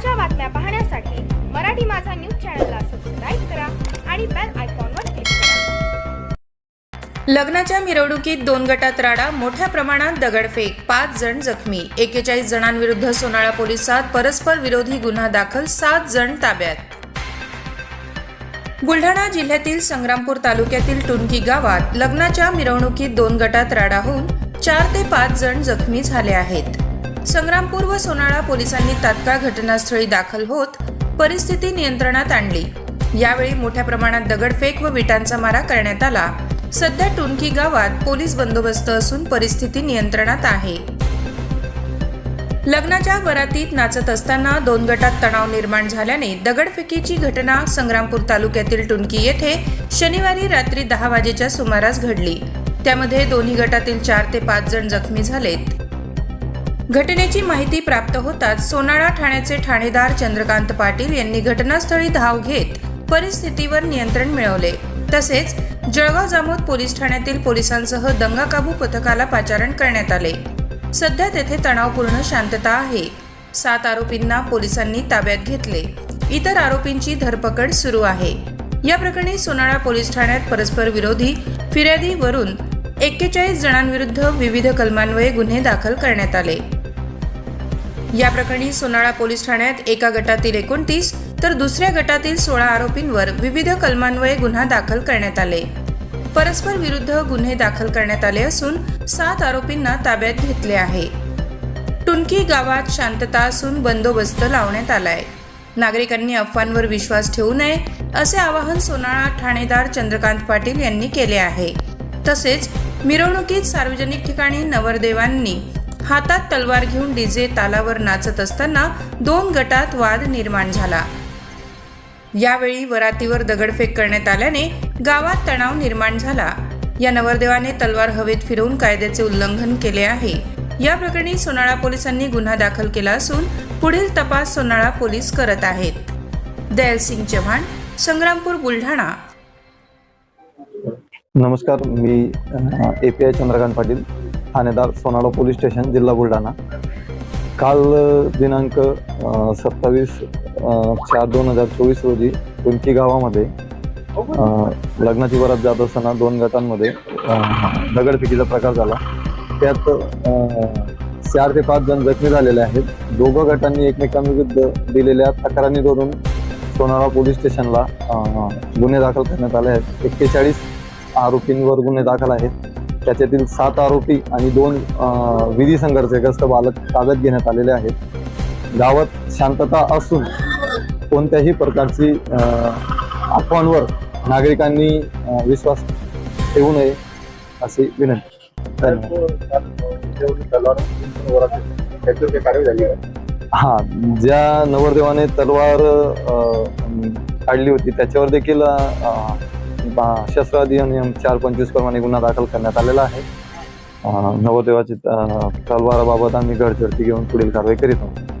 ताज्या बातम्या पाहण्यासाठी मराठी माझा न्यूज चॅनलला सबस्क्राईब करा आणि बेल आयकॉनवर क्लिक करा. लग्नाच्या मिरवणुकीत दोन गटात राडा मोठ्या प्रमाणात दगडफेक पाच जण जखमी. एकेचाळीस जणांविरुद्ध सोनाळा पोलिसात परस्पर विरोधी गुन्हा दाखल सात जण ताब्यात. बुलढाणा जिल्ह्यातील संग्रामपूर तालुक्यातील टुनकी गावात लग्नाच्या मिरवणुकीत दोन गटात राडा होऊन चार ते पाच जण जखमी झाले आहेत. संग्रामपूर व सोनाळा पोलिसांनी तात्काळ घटनास्थळी दाखल होत परिस्थिती नियंत्रणात आणली. यावेळी मोठ्या प्रमाणात दगडफेक व विटांचा मारा करण्यात आला. सध्या टुनकी गावात पोलीस बंदोबस्त असून परिस्थिती नियंत्रणात आहे. लग्नाच्या वरातीत नाचत असताना दोन गटात तणाव निर्माण झाल्याने दगडफेकीची घटना संग्रामपूर तालुक्यातील टुनकी येथे शनिवारी रात्री दहा वाजेच्या सुमारास घडली. त्यामध्ये दोन्ही गटातील चार ते पाच जण जखमी झालेत. घटनेची माहिती प्राप्त होताच सोनाळा ठाण्याचे ठाणेदार चंद्रकांत पाटील यांनी घटनास्थळी धाव घेत परिस्थितीवर नियंत्रण मिळवले. तसेच जळगाव जामोद पोलीस ठाण्यातील पोलिसांसह दंगाकाबू पथकाला पाचारण करण्यात आले. सध्या तेथे तणावपूर्ण शांतता आहे. सात आरोपींना पोलिसांनी ताब्यात घेतले. इतर आरोपींची धरपकड सुरू आहे. या प्रकरणी सोनाळा पोलीस ठाण्यात परस्पर विरोधी फिर्यादीवरून एक्केचाळीस जणांविरुद्ध विविध कलमान्वये गुन्हे दाखल करण्यात आले. या प्रकरणी सोनाळा पोलीस ठाण्यात एका गटातील एकोणतीस तर दुसऱ्या गटातील सोळा आरोपींवर विविध कलमान्वये गुन्हा दाखल करण्यात आले. परस्पर विरुद्ध गुन्हे दाखल करण्यात आले असून सात आरोपींना ताब्यात घेतले आहे. टुनकी गावात शांतता असून बंदोबस्त लावण्यात आलाय. नागरिकांनी अफवांवर विश्वास ठेवू नये असे आवाहन सोनाळा ठाणेदार चंद्रकांत पाटील यांनी केले आहे. तसेच मिरवणुकीत सार्वजनिक ठिकाणी नवरदेवांनी हातात तलवार घेऊन डीजे तालावर नाचत असताना दोन गटात वाद निर्माण झाला. यावेळी वरातीवर दगडफेक करण्यात आल्याने गावात तणाव निर्माण झाला. या नवरदेवाने तलवार हवेत फिरवून कायद्याचे उल्लंघन केले आहे. या प्रकरणी सोनाळा पोलिसांनी गुन्हा दाखल केला असून पुढील तपास सोनाळा पोलीस करत आहेत. दयालसिंग चव्हाण संग्रामपूर बुलढाणा. नमस्कार मी A P I Chandrakant Patil. Thanedar Sonala police station जिल्हा बुलढाणा. काल दिनांक सत्तावीस चार दोन हजार चोवीस रोजी कुंकी गावामध्ये लग्नाची वरात जात असताना दोन गटांमध्ये दगडफेकीचा प्रकार झाला. त्यात चार ते पाच जण जखमी झालेले आहेत. दोघं गटांनी एकमेकांविरुद्ध दिलेल्या तक्रारीवरून सोनाळा पोलीस स्टेशनला गुन्हे दाखल करण्यात आले आहेत. एक्केचाळीस आरोपींवर गुन्हे दाखल आहेत. त्याच्यातील सात आरोपी आणि दोन विधी संघर्षग्रस्त बालक ताब्यात घेण्यात आलेले आहेत. गावात शांतता असून कोणत्याही प्रकारची अफवांवर नागरिकांनी विश्वास ठेवू नये अशी विनंती. हा ज्या नवरदेवाने तलवार काढली होती त्याच्यावर देखील शस्त्र अधिनियम चार पंचवीस प्रमाणे गुन्हा दाखल करण्यात आलेला आहे. अं, नवरदेवाची तलवाराबाबत आम्ही गडचडती घेऊन पुढील कारवाई करीत आहोत.